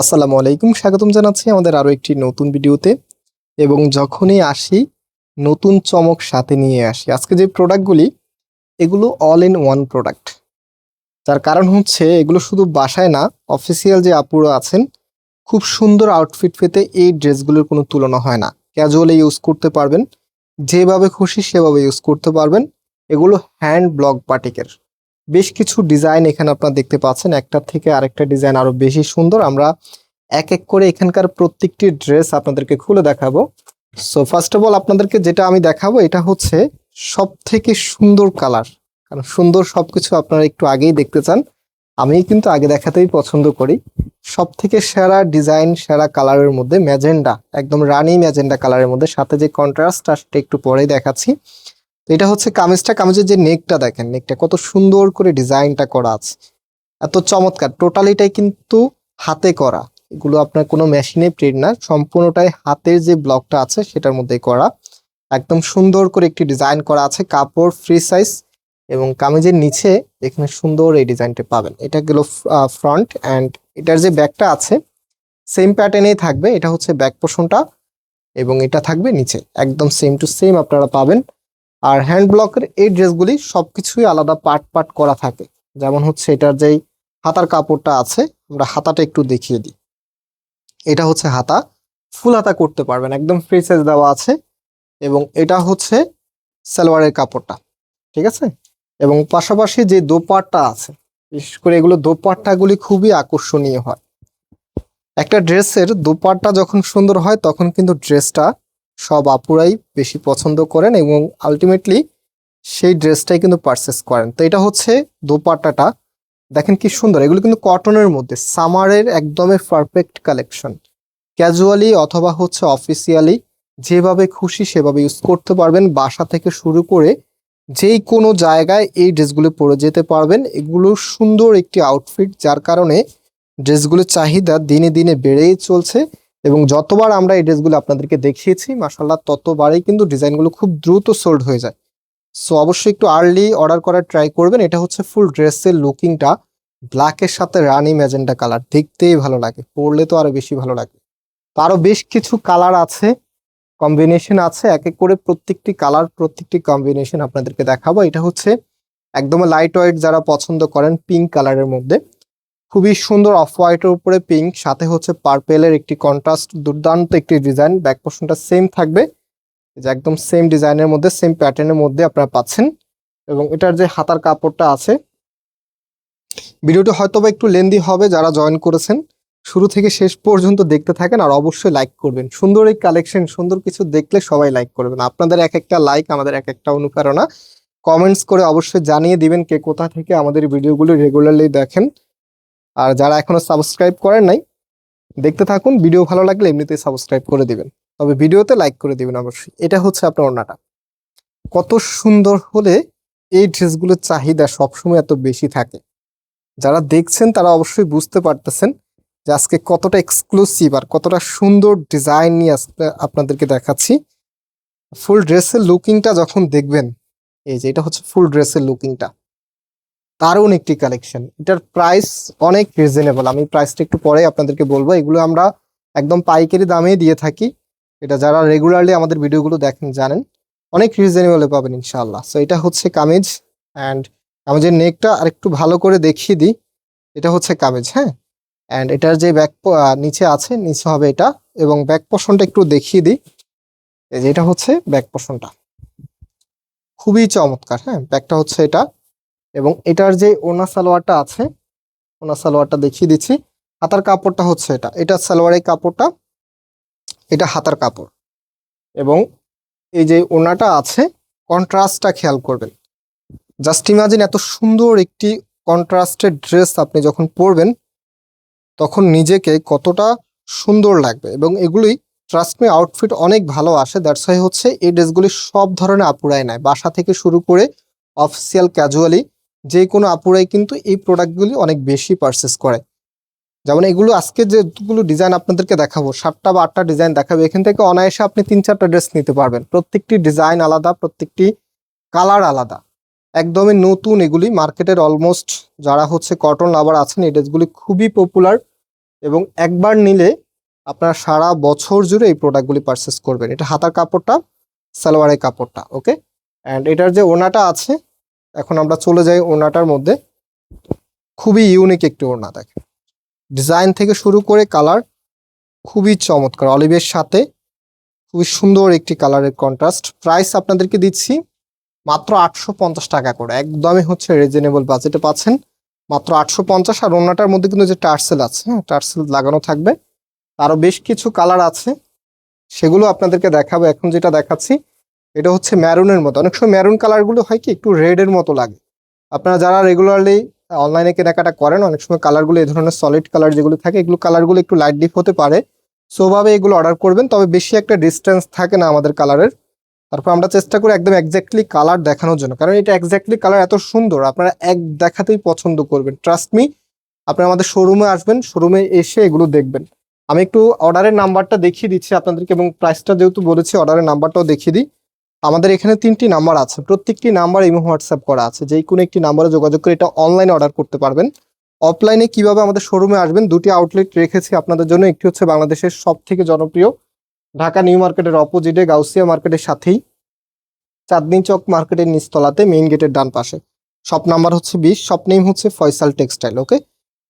আসসালামু আলাইকুম, স্বাগতম জানাচ্ছি আমাদের আরও একটি নতুন ভিডিওতে। এবং যখনই আসি, নতুন চমক সাথে নিয়ে আসি। আজকে যে প্রোডাক্টগুলি এগুলো অল ইন ওয়ান প্রোডাক্ট যার কারণ হচ্ছে, এগুলো শুধু বাসায় না অফিসিয়াল যে আপুরা আছেন, খুব সুন্দর আউটফিট পেতে এই ড্রেসগুলোর কোনো তুলনা হয় না। ক্যাজুয়ালি ইউজ করতে পারবেন, যেভাবে খুশি সেভাবে ইউজ করতে পারবেন। এগুলো হ্যান্ড ব্লক বাটিকের বেশ কিছু ডিজাইন এখানে আপনারা দেখতে পাচ্ছেন। একটার থেকে আরেকটা ডিজাইন আরও বেশি সুন্দর। আমরা এক এক করে এখানকার প্রত্যেকটি ড্রেস আপনাদেরকে খুলে দেখাবো। সো ফার্স্ট অফ অল আপনাদেরকে যেটা আমি দেখাবো, এটা হচ্ছে সব থেকে সুন্দর কালার কারণ সুন্দর সবকিছু আপনারা একটু আগেই দেখতে চান। আমি কিন্তু আগে দেখাতেই পছন্দ করি। সব থেকে সেরা ডিজাইন সেরা কালারের মধ্যে ম্যাজেন্ডা, একদম রানি ম্যাজেন্ডা কালারের মধ্যে। সাথে যে কন্ট্রাস্ট সেটা একটু পরেই দেখাচ্ছি। তো এটা হচ্ছে কামিজটা, কামিজের যে নেকটা দেখেন নেকটা কত সুন্দর করে ডিজাইনটা করা আছে। এত চমৎকার টোটালিটাই কিন্তু হাতে করা। এগুলো আপনার কোনো মেশিনে প্রিন্ট না, সম্পূর্ণটাই হাতের যে ব্লকটা আছে সেটার মধ্যে করা। একদম সুন্দর করে একটি ডিজাইন করা আছে, কাপড় ফ্রি সাইজ এবং কামিজের নিচে এখানে সুন্দর এই ডিজাইনটা পাবেন। এটা গেল ফ্রন্ট অ্যান্ড এটার যে ব্যাগটা আছে সেম প্যাটার্নেই থাকবে। এটা হচ্ছে ব্যাক পোর্শনটা এবং এটা থাকবে নিচে। একদম সেম টু সেম আপনারা পাবেন। আর হ্যান্ড ব্লকের এই ড্রেসগুলি সব কিছুই আলাদা পার্ট পার্ট করা থাকে। যেমন হচ্ছে এটার যেই হাতার কাপড়টা আছে, আমরা হাতাটা একটু দেখিয়ে দিই। এটা হচ্ছে হাতা। ফুল হাতা করতে পারবেন, একদম ফ্রি সাইজ দেওয়া আছে। এবং এটা হচ্ছে সালোয়ারের কাপড়টা, ঠিক আছে? এবং পাশাপাশি যে দোপাট্টা আছে, বিশেষ করে এগুলো দোপাট্টাগুলি খুবই আকর্ষণীয় হয়। একটা ড্রেসের দোপাট্টা যখন সুন্দর হয়, তখন কিন্তু ড্রেসটা সব আপুরাই বেশি পছন্দ করেন এবং আলটিমেটলি সেই ড্রেসটাই কিন্তু পারচেস করেন। তো এটা হচ্ছে দোপাট্টাটা। দেখেন কি সুন্দর, এগুলো কিন্তু কটনের মধ্যে সামারের একদমই পারফেক্ট কালেকশন ক্যাজুয়ালি অথবা হচ্ছে অফিসিয়ালি যেভাবে খুশি সেভাবে ইউজ করতে পারবেন। বাসা থেকে শুরু করে যেই কোনো জায়গায় এই ড্রেসগুলো পরে যেতে পারবেন। এগুলো সুন্দর একটি আউটফিট যার কারণে ড্রেসগুলোর চাহিদা দিনে দিনে বেড়েই চলছে। এবং যতবার আমরা এই ড্রেসগুলো আপনাদেরকে দেখিয়েছি মাসাল্লাহ ততবারই কিন্তু ডিজাইনগুলো খুব দ্রুত সোল্ড হয়ে যায়। সো, অবশ্যই একটু আর্লি অর্ডার করার ট্রাই করবেন। এটা হচ্ছে ফুল ড্রেসের লুকিংটা ব্ল্যাকের সাথে রানি ম্যাজেন্টা কালার। দেখতেই ভালো লাগে, পরলে তো আরও বেশি ভালো লাগে তো আরও বেশ কিছু কালার আছে কম্বিনেশন আছে, এক এক করে প্রত্যেকটি কালার, প্রত্যেকটি কম্বিনেশন আপনাদেরকে দেখাবো। এটা হচ্ছে একদম লাইট ওয়েট যারা পছন্দ করেন পিঙ্ক কালারের মধ্যে। খুবই সুন্দর অফ হোয়াইটের উপরে পিঙ্ক সাথে হচ্ছে পার্পেলের একটি কন্ট্রাস্ট দুর্দান্ত একটি ডিজাইন ব্যাক পোর্শনটা সেম থাকবে। যে একদম সেম ডিজাইনের মধ্যে সেম প্যাটার্নের মধ্যে আপনারা পাচ্ছেন। এবং এটার যে হাতার কাপড়টা আছে, ভিডিওটি হয়তো বা একটু লেন্দি হবে যারা জয়েন করেছেন। শুরু থেকে শেষ পর্যন্ত দেখতে থাকেন আর অবশ্যই লাইক করবেন। সুন্দর এই কালেকশন সুন্দর কিছু দেখলে সবাই লাইক করবেন। আপনাদের এক একটা লাইক আমাদের এক একটা অনুপ্রেরণা। কমেন্টস করে অবশ্যই জানিয়ে দিবেন কে কোথা থেকে আমাদের ভিডিওগুলো রেগুলারলি দেখেন। আর যারা এখনও সাবস্ক্রাইব করেন নাই, দেখতে থাকুন, ভিডিও ভালো লাগলে এমনিতেই সাবস্ক্রাইব করে দিবেন। তবে ভিডিওতে লাইক করে দিবেন অবশ্যই। এটা হচ্ছে আপনার ওড়নাটা। কত সুন্দর হলে এই ড্রেসগুলোর চাহিদা সবসময় এত বেশি থাকে। যারা দেখছেন, তারা অবশ্যই বুঝতে পারতেছেন যে আজকে কতটা এক্সক্লুসিভ আর কতটা সুন্দর ডিজাইন নিয়ে আজকে আপনাদেরকে দেখাচ্ছি। ফুল ড্রেসের লুকিংটা যখন দেখবেন, এই যে এটা হচ্ছে ফুল ড্রেসের লুকিংটা দারুণ একটি কালেকশন এটার প্রাইস অনেক রিজনেবল আমি প্রাইসটা একটু পরে আপনাদেরকে বলব। এগুলো আমরা একদম পাইকারি দামে দিয়ে থাকি। এটা যারা রেগুলারলি আমাদের ভিডিওগুলো দেখেন, জানেন, অনেক রিজনেবলে পাবেন ইনশাআল্লাহ। সো এটা হচ্ছে কামিজ অ্যান্ড কামিজের নেকটা আর একটু ভালো করে দেখিয়ে দিই। এটা হচ্ছে কামিজ হ্যাঁ? অ্যান্ড এটার যে ব্যাক নিচে আছে, নিচে হবে এটা এবং ব্যাক পোর্শনটা একটু দেখিয়ে দিই। এই যে এটা হচ্ছে ব্যাক পোর্শনটা খুবই চমৎকার হ্যাঁ? ব্যাকটা হচ্ছে এটা। এবং এটার যে ওনা সালোয়ারটা আছে, ওনা সালোয়ারটা দেখিয়ে দিচ্ছি। হাতার কাপড়টা হচ্ছে এটা। এটা সালোয়ারের কাপড়টা, এটা হাতার কাপড়। এবং এই যে ওনাটা আছে, কন্ট্রাস্টটা খেয়াল করবেন। জাস্ট ইমাজিন এত সুন্দর একটি কন্ট্রাস্টেড ড্রেস আপনি যখন পরবেন, তখন নিজেকে কতটা সুন্দর লাগবে। এবং এগুলি ট্রাস্ট মি আউটফিট অনেক ভালো আসে। দ্যাটস ওয়াই হচ্ছে এই ড্রেসগুলি সব ধরনের আপুরাই নেয়। বাসা থেকে শুরু করে অফিসিয়াল ক্যাজুয়ালি যে কোনো আপুরাই কিন্তু এই প্রোডাক্টগুলি অনেক বেশি পারচেস করে। যেমন এগুলো আজকে যেগুলো ডিজাইন আপনাদেরকে দেখাবো, সাতটা বা আটটা ডিজাইন দেখাবো, এখান থেকে অনায়াসে আপনি তিন চারটা ড্রেস নিতে পারবেন। প্রত্যেকটি ডিজাইন আলাদা, প্রত্যেকটি কালার আলাদা। একদমই নতুন এগুলি মার্কেটের অলমোস্ট যারা হচ্ছে কটন লাভার আছেন, এই ড্রেসগুলি খুবই পপুলার এবং একবার নিলে আপনারা সারা বছর জুড়ে এই প্রোডাক্টগুলি পারচেস করবেন। এটা হাতার কাপড়টা, সালোয়ারের কাপড়টা ওকে অ্যান্ড এটার যে ওনাটা আছে এখন আমরা চলে যাই ওনাটার মধ্যে। খুবই ইউনিক একটি ওড়না, দেখেন। ডিজাইন থেকে শুরু করে কালার খুবই চমৎকার। অলিভের সাথে খুবই সুন্দর একটি কালারের কন্ট্রাস্ট প্রাইস আপনাদেরকে দিচ্ছি মাত্র আটশো পঞ্চাশ টাকা করে। একদমই হচ্ছে রিজনেবল বাজেটে পাচ্ছেন। মাত্র আটশো পঞ্চাশ আর ওনাটার মধ্যে কিন্তু যে টার্সেল আছে হ্যাঁ টার্সেল লাগানো থাকবে। আরও বেশ কিছু কালার আছে। সেগুলো আপনাদেরকে দেখাবো। এখন যেটা দেখাচ্ছি এটা হচ্ছে ম্যারুনের মতো। অনেক সময় ম্যারুন কালারগুলো হয় কি, একটু রেডের মতো লাগে। আপনারা যারা রেগুলারলি অনলাইনে কেনাকাটা করেন, অনেক সময় কালারগুলো এই ধরনের সলিড কালার যেগুলো থাকে, এগুলো কালারগুলো একটু লাইট ডিপ হতে পারে। সোভাবে এগুলো অর্ডার করবেন, তবে বেশি একটা ডিস্টেন্স থাকে না আমাদের কালারের তারপর আমরা চেষ্টা করি একদম এক্স্যাক্টলি কালার দেখানোর জন্য। কারণ এটা এক্স্যাক্টলি কালার এত সুন্দর, আপনারা এক দেখাতেই পছন্দ করবেন। ট্রাস্ট মি আপনারা আমাদের শোরুমে আসবেন শোরুমে এসে এগুলো দেখবেন। আমি একটু অর্ডারের নাম্বারটা দেখিয়ে দিচ্ছি আপনাদেরকে এবং প্রাইসটা যেহেতু বলেছি অর্ডারের নাম্বারটাও দেখিয়ে দিই। আমাদের এখানে তিনটি নাম্বার আছে। প্রত্যেকটি নাম্বার ইমো হোয়াটসঅ্যাপ করা আছে। যেই কোনো একটি নাম্বারে যোগাযোগ করে এটা অনলাইনে অর্ডার করতে পারবেন। অফলাইনে কীভাবে আমাদের শোরুমে আসবেন দুটি আউটলেট রেখেছি আপনাদের জন্য। একটি হচ্ছে বাংলাদেশের সব থেকে জনপ্রিয়, ঢাকা নিউ মার্কেটের অপোজিটে, গাউসিয়া মার্কেটের সাথেই। চাঁদনি চক মার্কেটের নিচতলাতে, মেইন গেটের ডান পাশে। শপ নাম্বার হচ্ছে বিশ, শপ নেম হচ্ছে ফয়সাল টেক্সটাইল, ওকে?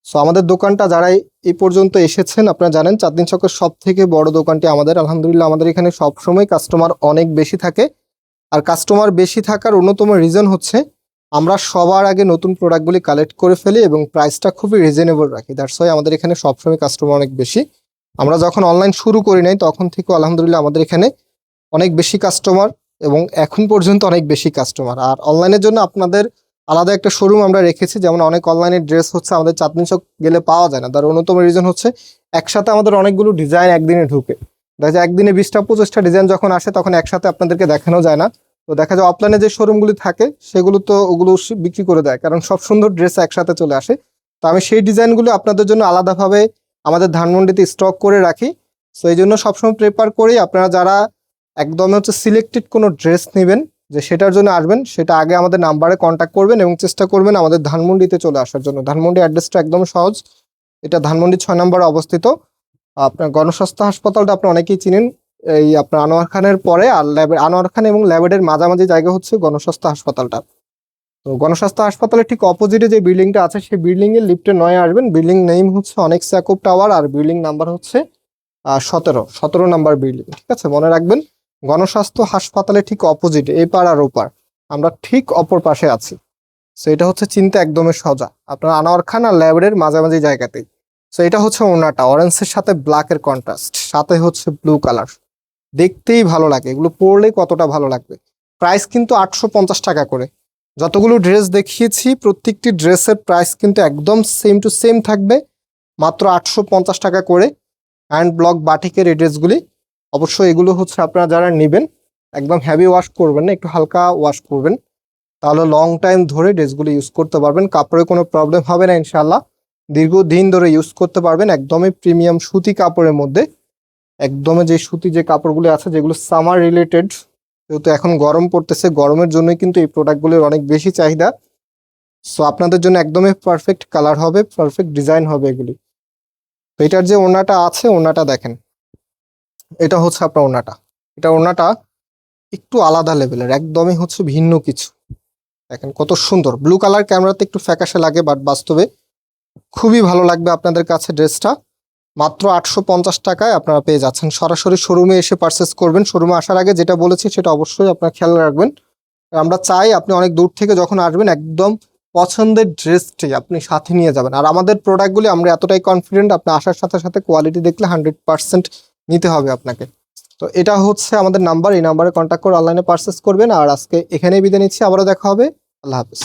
সো আমাদের দোকানটা যারা এই পর্যন্ত এসেছেন, আপনারা জানেন চাঁদনি চকের সব থেকে বড় দোকানটি আমাদের। আলহামদুলিল্লাহ, আমাদের এখানে সব সময় কাস্টমার অনেক বেশি থাকে। আর কাস্টমার বেশি থাকার অন্যতম রিজন হচ্ছে, আমরা সবার আগে নতুন প্রোডাক্টগুলি কালেক্ট করে ফেলি এবং প্রাইসটা খুবই রিজনেবল রাখি। দ্যাটস ওয়াই আমাদের এখানে সবসময় কাস্টমার অনেক বেশি। আমরা যখন অনলাইন শুরু করি নাই, তখন থেকে আলহামদুলিল্লাহ আমাদের এখানে অনেক বেশি কাস্টমার এবং এখন পর্যন্ত অনেক বেশি কাস্টমার আর অনলাইনের জন্য আপনাদের আলাদা একটা শোরুম আমরা রেখেছি, যেমন অনেক অনলাইনের ড্রেস হচ্ছে, আমাদের চাঁদনি চক গেলে পাওয়া যায় না। তার অন্যতম রিজন হচ্ছে, একসাথে আমাদের অনেকগুলো ডিজাইন একদিনে ঢুকে। দেখা যায় একদিনে বিশটা, পঁচিশটা ডিজাইন যখন আসে, তখন একসাথে আপনাদেরকে দেখানো যায় না। তো দেখা যায় অফলাইনে যে শোরুমগুলি থাকে, সেগুলো তো ওগুলো বিক্রি করে দেয়, কারণ সব সুন্দর ড্রেস একসাথে চলে আসে। তো আমি সেই ডিজাইনগুলো আপনাদের জন্য আলাদাভাবে আমাদের ধানমন্ডিতে স্টক করে রাখি। সো এই জন্য সবসময় প্রেফার করি আপনারা যারা একদম হচ্ছে সিলেক্টেড কোনো ড্রেস নেবেন যে সেটার জন্য আসবেন, সেটা আগে আমাদের নাম্বারে কন্ট্যাক্ট করবেন এবং চেষ্টা করবেন আমাদের ধানমন্ডিতে চলে আসার জন্য। ধানমন্ডি অ্যাড্রেসটা একদম সহজ। এটা ধানমন্ডি ছয় নম্বরে অবস্থিত। আপনার গণস্বাস্থ্য হাসপাতালটা আপনি অনেকেই চিনেন। এই আপনার আনোয়ার খানের পরে আর ল্যাব আনোয়ার খান এবং ল্যাবেডের মাঝামাঝি জায়গা হচ্ছে গণস্বাস্থ্য হাসপাতালটা। তো গণস্বাস্থ্য হাসপাতালের ঠিক অপোজিটে যে বিল্ডিংটা আছে, সেই বিল্ডিং এর লিফটে নয় আসবেন। বিল্ডিং নেম হচ্ছে অনেক স্যাকুব টাওয়ার আর বিল্ডিং নাম্বার হচ্ছে সতেরো। সতেরো নাম্বার বিল্ডিং ঠিক আছে? মনে রাখবেন। গণস্বাস্থ্য হাসপাতালে ঠিক অপোজিট এই পার আর ওপার আমরা ঠিক অপর পাশে আছি। সো এটা হচ্ছে চিন্তা একদমই সজা। আপনার আনোয়ার খান আর ল্যাবেডের মাঝামাঝি জায়গাতেই। সো এটা হচ্ছে ওনাটা অরেঞ্জের সাথে ব্ল্যাকের কন্ট্রাস্ট সাথে হচ্ছে ব্লু কালার দেখতেই ভালো লাগে, এগুলো পরলেই কতটা ভালো লাগবে। প্রাইস কিন্তু আটশো পঞ্চাশ টাকা করে। যতগুলো ড্রেস দেখিয়েছি, প্রত্যেকটি ড্রেসের প্রাইস কিন্তু একদম সেম টু সেম থাকবে। মাত্র আটশো পঞ্চাশ টাকা করে। অ্যান্ড ব্লক বাটিকের এই ড্রেসগুলি অবশ্যই এগুলো হচ্ছে আপনারা যারা নেবেন, একদম হ্যাভি ওয়াশ করবেন না, একটু হালকা ওয়াশ করবেন। তাহলে লং টাইম ধরে ড্রেসগুলো ইউজ করতে পারবেন কাপড়ে কোনো প্রবলেম হবে না ইনশাল্লাহ দীর্ঘদিন ধরে ইউজ করতে পারবেন, একদমই প্রিমিয়াম সুতি কাপড়ের মধ্যে। একদমই যে সুতি যে কাপড়গুলো আছে, যেগুলো সামার রিলেটেড যেহেতু এখন গরম পড়তেছে, গরমের জন্যই কিন্তু এই প্রোডাক্টগুলোর অনেক বেশি চাহিদা। সো আপনাদের জন্য একদমই পারফেক্ট কালার হবে পারফেক্ট ডিজাইন হবে এগুলি। তো এটার যে ওনাটা আছে ওনাটা দেখেন। এটা হচ্ছে আপনার ওনাটা এটা ওনাটা একটু আলাদা লেভেলের, একদমই হচ্ছে ভিন্ন কিছু। দেখেন কত সুন্দর। ব্লু কালার ক্যামেরাতে একটু ফ্যাকাশে লাগে বাট বাস্তবে খুবই ভালো লাগবে আপনাদের কাছে ড্রেসটা। মাত্র আটশো পঞ্চাশ টাকায় আপনারা পেয়ে যাচ্ছেন। সরাসরি শোরুমে এসে পারচেস করবেন। শোরুমে আসার আগে যেটা বলেছি, সেটা অবশ্যই আপনার খেয়াল রাখবেন। আমরা চাই আপনি অনেক দূর থেকে যখন আসবেন, একদম পছন্দের ড্রেসটি আপনি সাথে নিয়ে যাবেন। আর আমাদের প্রোডাক্টগুলি আমরা এতটাই কনফিডেন্ট আপনি আসার সাথে সাথে কোয়ালিটি দেখলে হান্ড্রেড পার্সেন্ট নিতে হবে আপনাকে। তো এটা হচ্ছে আমাদের নাম্বার এই নাম্বারে কন্ট্যাক্ট করে অনলাইনে পারচেস করবেন। আর আজকে এখানেই বিদায় নিচ্ছি। আবারও দেখা হবে। আল্লাহ হাফিজ।